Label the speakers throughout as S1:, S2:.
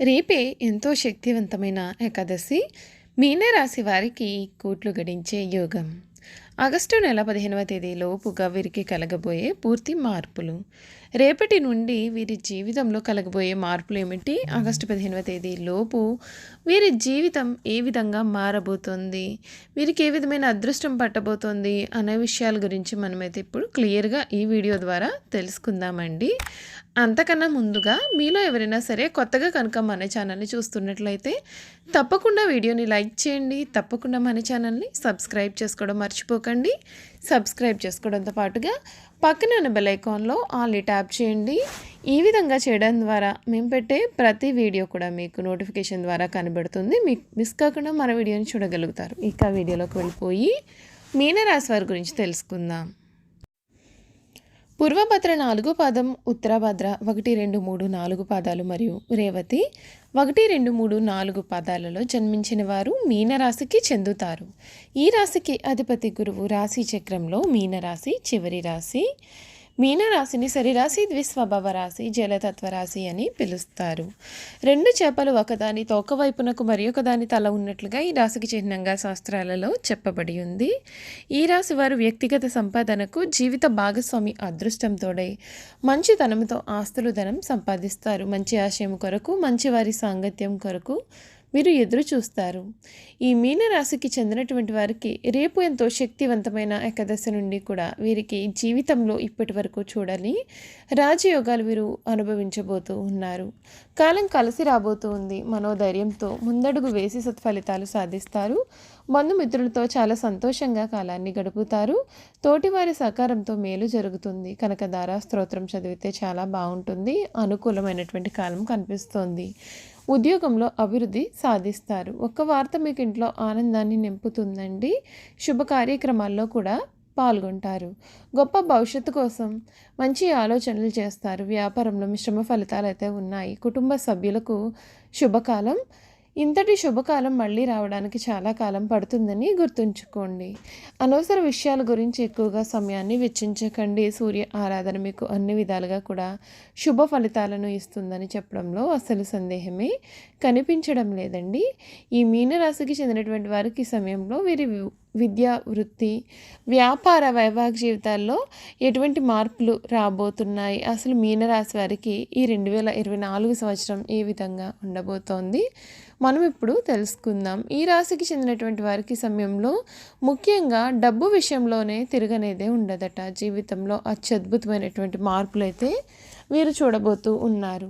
S1: రేపే ఎంతో శక్తివంతమైన ఏకాదశి మీనరాశి వారికి కోట్లు గడించే యోగం. ఆగస్టు నెల పదిహేనవ తేదీలోపుగా వీరికి కలగబోయే పూర్తి మార్పులు. రేపటి నుండి వీరి జీవితంలో కలగబోయే మార్పులు ఏమిటి? ఆగస్టు పదిహేనవ తేదీ లోపు వీరి జీవితం ఏ విధంగా మారబోతోంది? వీరికి ఏ విధమైన అదృష్టం పట్టబోతోంది? అనే విషయాల గురించి మనమైతే ఇప్పుడు క్లియర్గా ఈ వీడియో ద్వారా తెలుసుకుందామండి. అంతకన్నా ముందుగా మీలో ఎవరైనా సరే కొత్తగా కనుక మన ఛానల్ని చూస్తున్నట్లయితే తప్పకుండా వీడియోని లైక్ చేయండి. తప్పకుండా మన ఛానల్ని సబ్స్క్రైబ్ చేసుకోవడం మర్చిపోకండి సబ్స్క్రైబ్ చేసుకోవడంతో పాటుగా పక్కన ఉన్న బెల్ ఐకాన్లో ఆల్ ట్యాప్ చేయండి. ఈ విధంగా చేయడం ద్వారా మేము పెట్టే ప్రతి వీడియో కూడా మీకు నోటిఫికేషన్ ద్వారా కనబడుతుంది. మీకు మిస్ కాకుండా మన వీడియోని చూడగలుగుతారు. ఇక వీడియోలోకి వెళ్ళిపోయి మీనరాశి వారి గురించి తెలుసుకుందాం. పూర్వభద్ర నాలుగు పాదం ఉత్తరభద్ర ఒకటి రెండు మూడు నాలుగు పాదాలు మరియు రేవతి ఒకటి రెండు మూడు నాలుగు పాదాలలో జన్మించిన వారు మీనరాశికి చెందుతారు. ఈ రాశికి అధిపతి గురువు రాశి చక్రంలో మీనరాశి చివరి రాశి. మీనరాశిని సరిరాశి ద్విస్వభావ రాశి జలతత్వ రాశి అని పిలుస్తారు. రెండు చేపలు ఒకదాని తోక వైపునకు మరి ఒకదాని తల ఉన్నట్లుగా ఈ రాశికి చిహ్నంగా శాస్త్రాలలో చెప్పబడి ఉంది. ఈ రాశి వారు వ్యక్తిగత సంపాదనకు జీవిత భాగస్వామి అదృష్టంతోడై మంచితనంతో ఆస్తులు ధనం సంపాదిస్తారు. మంచి ఆశయం కొరకు మంచి వారి సాంగత్యం కొరకు మీరు ఎదురు చూస్తారు. ఈ మీనరాశికి చెందినటువంటి వారికి రేపు ఎంతో శక్తివంతమైన ఏకాదశి నుండి కూడా వీరికి జీవితంలో ఇప్పటి వరకు చూడని రాజయోగాలు వీరు అనుభవించబోతూ ఉన్నారు. కాలం కలిసి రాబోతూ ఉంది. మనోధైర్యంతో ముందడుగు వేసి సత్ఫలితాలు సాధిస్తారు. బంధుమిత్రులతో చాలా సంతోషంగా కాలాన్ని గడుపుతారు. తోటివారి సహకారంతో మేలు జరుగుతుంది. కనకదార స్తోత్రం చదివితే చాలా బాగుంటుంది. అనుకూలమైనటువంటి కాలం కనిపిస్తోంది. ఉద్యోగంలో అభివృద్ధి సాధిస్తారు. ఒక వార్త మీకు ఇంట్లో ఆనందాన్ని నింపుతుందండి. శుభ కార్యక్రమాల్లో కూడా పాల్గొంటారు. గొప్ప భవిష్యత్తు కోసం మంచి ఆలోచనలు చేస్తారు. వ్యాపారంలో మిశ్రమ ఫలితాలు అయితే ఉన్నాయి. కుటుంబ సభ్యులకు శుభకాలం. ఇంతటి శుభకాలం మళ్ళీ రావడానికి చాలా కాలం పడుతుందని గుర్తుంచుకోండి. అనవసర విషయాల గురించి ఎక్కువగా సమయాన్ని వెచ్చించకండి. సూర్య ఆరాధన మీకు అన్ని విధాలుగా కూడా శుభ ఫలితాలను ఇస్తుందని చెప్పడంలో అసలు సందేహమే కనిపించడం లేదండి. ఈ మీనరాశికి చెందినటువంటి వారికి సమయంలో వీరి విద్య వృత్తి వ్యాపార వైవాహిక జీవితాల్లో ఎటువంటి మార్పులు రాబోతున్నాయి? అసలు మీనరాశి వారికి ఈ రెండు వేల ఇరవై నాలుగు సంవత్సరం ఏ విధంగా ఉండబోతోంది? మనం ఇప్పుడు తెలుసుకుందాం. ఈ రాశికి చెందినటువంటి వారికి సమయంలో ముఖ్యంగా డబ్బు విషయంలోనే తిరగనేదే ఉండదట. జీవితంలో అత్యద్భుతమైనటువంటి మార్పులు అయితే వీరు చూడబోతూ ఉన్నారు.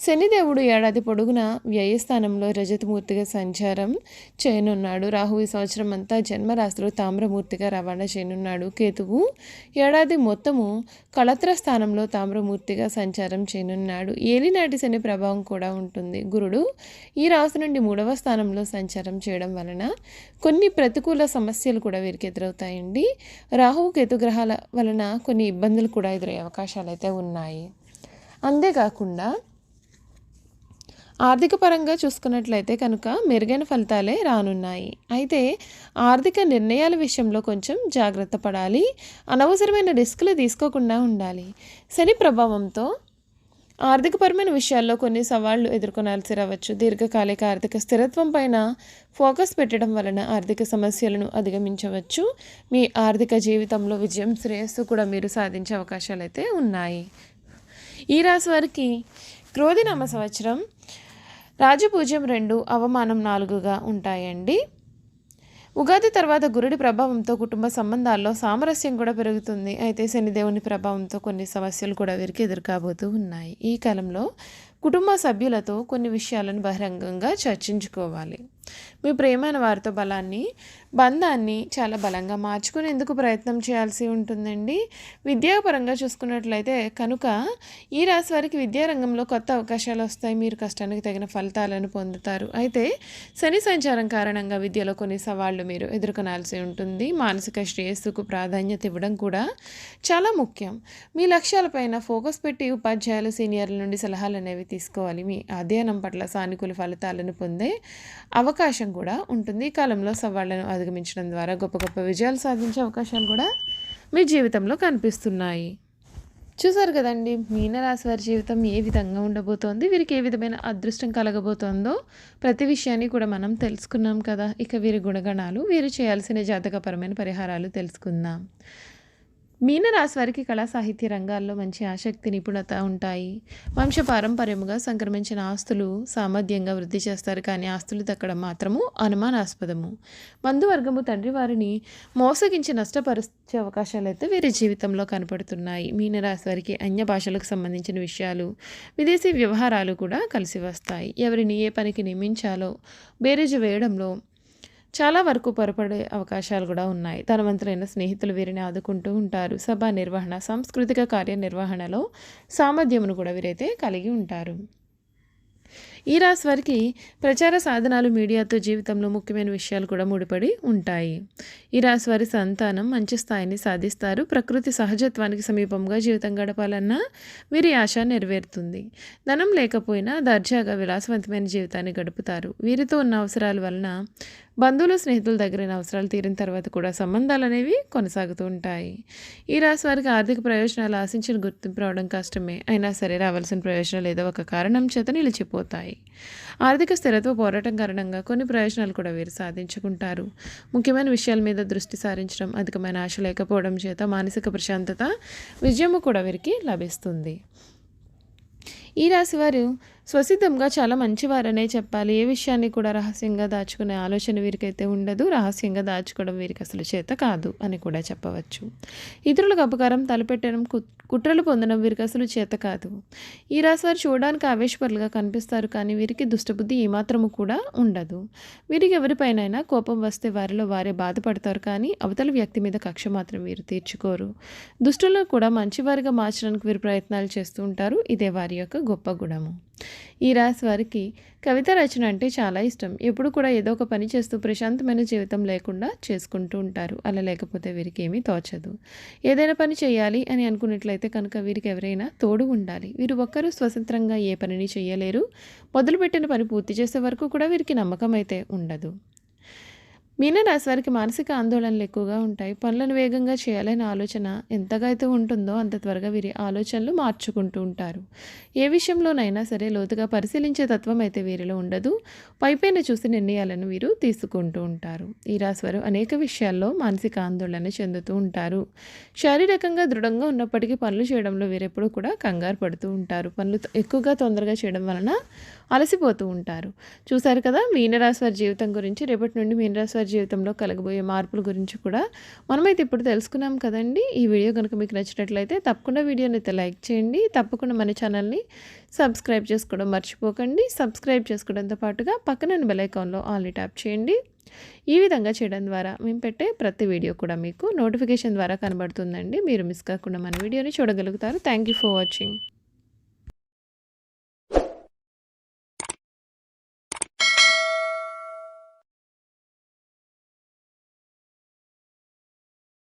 S1: శనిదేవుడు ఏడాది పొడుగున వ్యయస్థానంలో రజతమూర్తిగా సంచారం చేయనున్నాడు. రాహు ఈ సంవత్సరం అంతా జన్మరాశిలో తామ్రమూర్తిగా రవాణా చేయనున్నాడు. కేతువు ఏడాది మొత్తము కళత్ర స్థానంలో తామ్రమూర్తిగా సంచారం చేయనున్నాడు. ఏలినాటి శని ప్రభావం కూడా ఉంటుంది. గురుడు ఈ రాశి నుండి మూడవ స్థానంలో సంచారం చేయడం వలన కొన్ని ప్రతికూల సమస్యలు కూడా వీరికి ఎదురవుతాయండి. రాహు కేతుగ్రహాల వలన కొన్ని ఇబ్బందులు కూడా ఎదురయ్యే అవకాశాలు అయితే ఉన్నాయి. అంతేకాకుండా ఆర్థిక పరంగా చూసుకున్నట్లయితే కనుక మెరుగైన ఫలితాలే రానున్నాయి. అయితే ఆర్థిక నిర్ణయాల విషయంలో కొంచెం జాగ్రత్త పడాలి. అనవసరమైన రిస్కులు తీసుకోకుండా ఉండాలి. శని ప్రభావంతో ఆర్థికపరమైన విషయాల్లో కొన్ని సవాళ్ళు ఎదుర్కొనాల్సి రావచ్చు. దీర్ఘకాలిక ఆర్థిక స్థిరత్వం పైన ఫోకస్ పెట్టడం వలన ఆర్థిక సమస్యలను అధిగమించవచ్చు. మీ ఆర్థిక జీవితంలో విజయం శ్రేయస్సు కూడా మీరు సాధించే అవకాశాలు అయితే ఉన్నాయి. ఈ రాశి వారికి క్రోధినామ సంవత్సరం రాజపూజ్యం రెండు అవమానం నాలుగుగా ఉంటాయండి. ఉగాది తర్వాత గురుడి ప్రభావంతో కుటుంబ సంబంధాల్లో సామరస్యం కూడా పెరుగుతుంది. అయితే శనిదేవుని ప్రభావంతో కొన్ని సమస్యలు కూడా వీరికి ఎదుర్కాబోతూ ఉన్నాయి. ఈ కాలంలో కుటుంబ సభ్యులతో కొన్ని విషయాలను బహిరంగంగా చర్చించుకోవాలి. మీ ప్రేమైన వారితో బలాన్ని బంధాన్ని చాలా బలంగా మార్చుకునేందుకు ప్రయత్నం చేయాల్సి ఉంటుందండి? విద్యాపరంగా చూసుకున్నట్లయితే కనుక ఈ రాశి వారికి విద్యారంగంలో కొత్త అవకాశాలు వస్తాయి. మీరు కష్టానికి తగిన ఫలితాలను పొందుతారు. అయితే శని సంచారం కారణంగా విద్యలో కొన్ని సవాళ్ళు మీరు ఎదుర్కొనాల్సి ఉంటుంది. మానసిక శ్రేయస్సుకు ప్రాధాన్యత ఇవ్వడం కూడా చాలా ముఖ్యం. మీ లక్ష్యాలపైన ఫోకస్ పెట్టి ఉపాధ్యాయులు సీనియర్ల నుండి సలహాలు అనేవి తీసుకోవాలి. మీ అధ్యయనం పట్ల సానుకూల ఫలితాలను పొందే అవకాశం కూడా ఉంటుంది. ఈ కాలంలో సవాళ్ళను అధిగమించడం ద్వారా గొప్ప గొప్ప విజయాలు సాధించే అవకాశాలు కూడా మీ జీవితంలో కనిపిస్తున్నాయి. చూసారు కదండి మీనరాశి వారి జీవితం ఏ విధంగా ఉండబోతోంది? వీరికి ఏ విధమైన అదృష్టం కలగబోతోందో ప్రతి విషయాన్ని కూడా మనం తెలుసుకున్నాం కదా. ఇక వీరి గుణగణాలు వీరు చేయాల్సిన జాతకపరమైన పరిహారాలు తెలుసుకుందాం. మీనరాశి వారికి కళా సాహిత్య రంగాల్లో మంచి ఆసక్తి నిపుణత ఉంటాయి. వంశపారంపర్యముగా సంక్రమించిన ఆస్తులు సామర్థ్యంగా వృద్ధి చేస్తారు. కానీ ఆస్తులు దక్కడం మాత్రము అనుమానాస్పదము. బంధువర్గము తండ్రి వారిని మోసగించి నష్టపరిచే అవకాశాలు అయితే వీరి జీవితంలో కనపడుతున్నాయి. మీనరాశి వారికి అన్య భాషలకు సంబంధించిన విషయాలు విదేశీ వ్యవహారాలు కూడా కలిసి వస్తాయి. ఎవరిని ఏ పనికి నియమించాలో బేరేజు వేయడంలో చాలా వరకు పొరపడే అవకాశాలు కూడా ఉన్నాయి. ధనవంతులైన స్నేహితులు వీరిని ఆదుకుంటూ ఉంటారు. సభా నిర్వహణ సాంస్కృతిక కార్యనిర్వహణలో సామర్థ్యమును కూడా వీరైతే కలిగి ఉంటారు. ఈ రాశి వారికి ప్రచార సాధనాలు మీడియాతో జీవితంలో ముఖ్యమైన విషయాలు కూడా ముడిపడి ఉంటాయి. ఈ రాశి వారి సంతానం మంచి స్థాయిని సాధిస్తారు. ప్రకృతి సహజత్వానికి సమీపంగా జీవితం గడపాలన్నా వీరి ఆశ నెరవేరుతుంది. ధనం లేకపోయినా దర్జాగా విలాసవంతమైన జీవితాన్ని గడుపుతారు. వీరితో ఉన్న అవసరాల వలన బంధువులు స్నేహితుల దగ్గరైన అవసరాలు తీరిన తర్వాత కూడా సంబంధాలు అనేవి కొనసాగుతూ ఉంటాయి. ఈ రాశి వారికి ఆర్థిక ప్రయోజనాలు ఆశించిన గుర్తింపు రావడం కష్టమే. అయినా సరే రావాల్సిన ప్రయోజనాలు ఏదో ఒక కారణం చేత నిలిచిపోతాయి. ఆర్థిక స్థిరత్వ పోరాటం కారణంగా కొన్ని ప్రయోజనాలు కూడా వీరు సాధించుకుంటారు. ముఖ్యమైన విషయాల మీద దృష్టి సారించడం అధికమైన ఆశ లేకపోవడం చేత మానసిక ప్రశాంతత విజయము కూడా వీరికి లభిస్తుంది. ఈ రాశి వారు స్వసిద్ధంగా చాలా మంచివారనే చెప్పాలి. ఏ విషయాన్ని కూడా రహస్యంగా దాచుకునే ఆలోచన వీరికైతే ఉండదు. రహస్యంగా దాచుకోవడం వీరికి అసలు చేత కాదు అని కూడా చెప్పవచ్చు. ఇతరులకు అపకారం తలపెట్టడం కుట్రలు పొందడం వీరికి అసలు చేత కాదు. ఈ రాశి వారు చూడడానికి ఆవేశపరులుగా కనిపిస్తారు కానీ వీరికి దుష్టబుద్ధి ఏమాత్రము కూడా ఉండదు. వీరికి ఎవరిపైనైనా కోపం వస్తే వారిలో వారే బాధపడతారు కానీ అవతల వ్యక్తి మీద కక్ష మాత్రం వీరు తీర్చుకోరు. దుష్టులను కూడా మంచివారిగా మార్చడానికి వీరు ప్రయత్నాలు చేస్తూ ఉంటారు. ఇదే వారి యొక్క గొప్ప గుణము. ఈ రాశి వారికి కవిత రచన అంటే చాలా ఇష్టం. ఎప్పుడు కూడా ఏదో ఒక పని చేస్తూ ప్రశాంతమైన జీవితం లేకుండా చేసుకుంటూ ఉంటారు. అలా లేకపోతే వీరికి ఏమీ తోచదు. ఏదైనా పని చేయాలి అని అనుకున్నట్లయితే కనుక వీరికి ఎవరైనా తోడు ఉండాలి. వీరు ఒక్కరూ స్వతంత్రంగా ఏ పనిని చేయలేరు. మొదలుపెట్టిన పని పూర్తి చేసే వరకు కూడా వీరికి నమ్మకం అయితే ఉండదు. మీనరాశి వారికి మానసిక ఆందోళనలు ఎక్కువగా ఉంటాయి. పనులను వేగంగా చేయాలనే ఆలోచన ఎంతగా అయితే ఉంటుందో అంత త్వరగా వీరి ఆలోచనలు మార్చుకుంటూ ఉంటారు. ఏ విషయంలోనైనా సరే లోతుగా పరిశీలించే తత్వం అయితే వీరిలో ఉండదు. పైపైన చూసి నిర్ణయాలను వీరు తీసుకుంటూ ఉంటారు. ఈ రాశి వారు అనేక విషయాల్లో మానసిక ఆందోళన చెందుతూ ఉంటారు. శారీరకంగా దృఢంగా ఉన్నప్పటికీ పనులు చేయడంలో వీరెప్పుడూ కూడా కంగారు పడుతూ ఉంటారు. పనులు ఎక్కువగా తొందరగా చేయడం వలన అలసిపోతూ ఉంటారు. చూశారు కదా మీనరాశి వారి జీవితం గురించి రేపటి నుండి మీనరాశి వారి జీవితంలో కలగబోయే మార్పుల గురించి కూడా మనమైతే ఇప్పుడు తెలుసుకున్నాం కదండి. ఈ వీడియో కనుక మీకు నచ్చినట్లయితే తప్పకుండా వీడియోని అయితే లైక్ చేయండి. తప్పకుండా మన ఛానల్ని సబ్స్క్రైబ్ చేసుకోవడం మర్చిపోకండి. సబ్స్క్రైబ్ చేసుకోవడంతో పాటుగా పక్కన బెల్ ఐకాన్లో ఆల్ని ట్యాప్ చేయండి. ఈ విధంగా చేయడం ద్వారా మేము పెట్టే ప్రతి వీడియో కూడా మీకు నోటిఫికేషన్ ద్వారా కనబడుతుందండి. మీరు మిస్ కాకుండా మన వీడియోని చూడగలుగుతారు. Thank you for watching.